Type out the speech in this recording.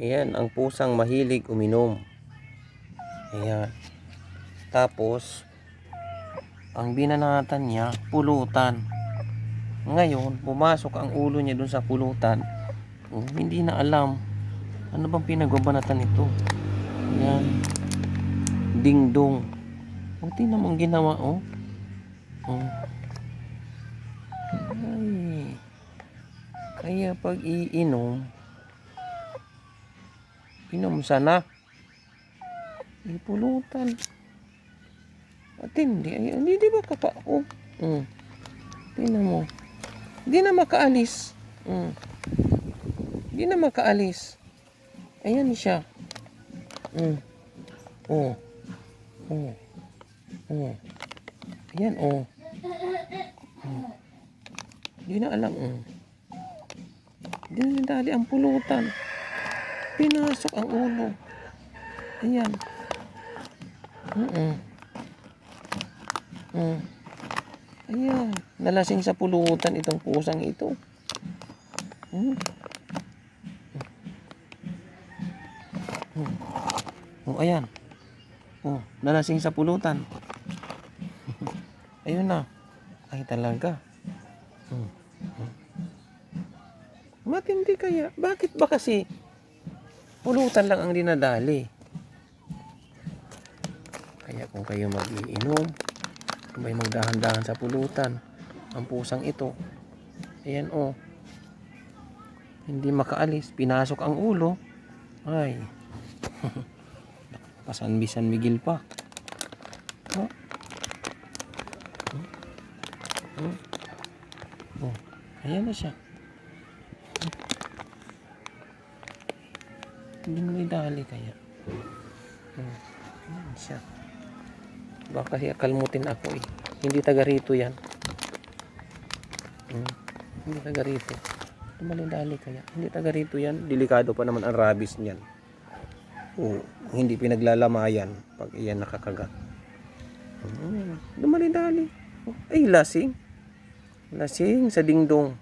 Ayan, ang pusang mahilig uminom. Ayan. Tapos, ang binanatan niya, pulutan. Ngayon, pumasok ang ulo niya dun sa pulutan. Oh, hindi na alam. Ano bang pinagbabanatan ito? Ayan. Dingdong. O, tingnan mo ang ginawa, oh. Oh. Ay. Kaya pag iinom, inom sana. Ipulutan. At hindi, hindi, di ba kapa, oh. Mm. Tingnan mo. Hindi na makaalis. Mm. Hindi na makaalis. Ayan siya. Mm. Oh. Oh. Oh. Ayan, oh. Mm. Hindi na alam, mm. Hindi na dali ang pulutan. Pinasok ang ulo. Ayan. Mm-mm. Mm. Ayan. Nalasing sa pulutan itong pusang ito. Mm. Mm. Oh, ayan. Oh, nalasing sa pulutan. Ayun na. Ay talaga. Mm. Mm. Matindi kaya. Bakit ba kasi pulutan lang ang dinadali? Kaya kung kayo mag-iinom, kung may magdahan-dahan sa pulutan, ang pusang ito, ayan o, hindi makaalis, pinasok ang ulo, ay, pasan-bisan Miguel pa. Oh. Oh. Oh. Oh. Ayan na siya. Hindi mo idali kaya. Hmm. Ayan siya. Baka kasi kalmutin ako eh. Hindi taga rito yan. Hmm. Hindi taga rito. Tumalindali kaya. Hindi taga rito yan. Delikado pa naman ang rabies niyan. Oo. Hindi pinaglalamayan pag iyan nakakagat. Hmm. Dumalindali. Ay, lasing. Lasing sa dingdong.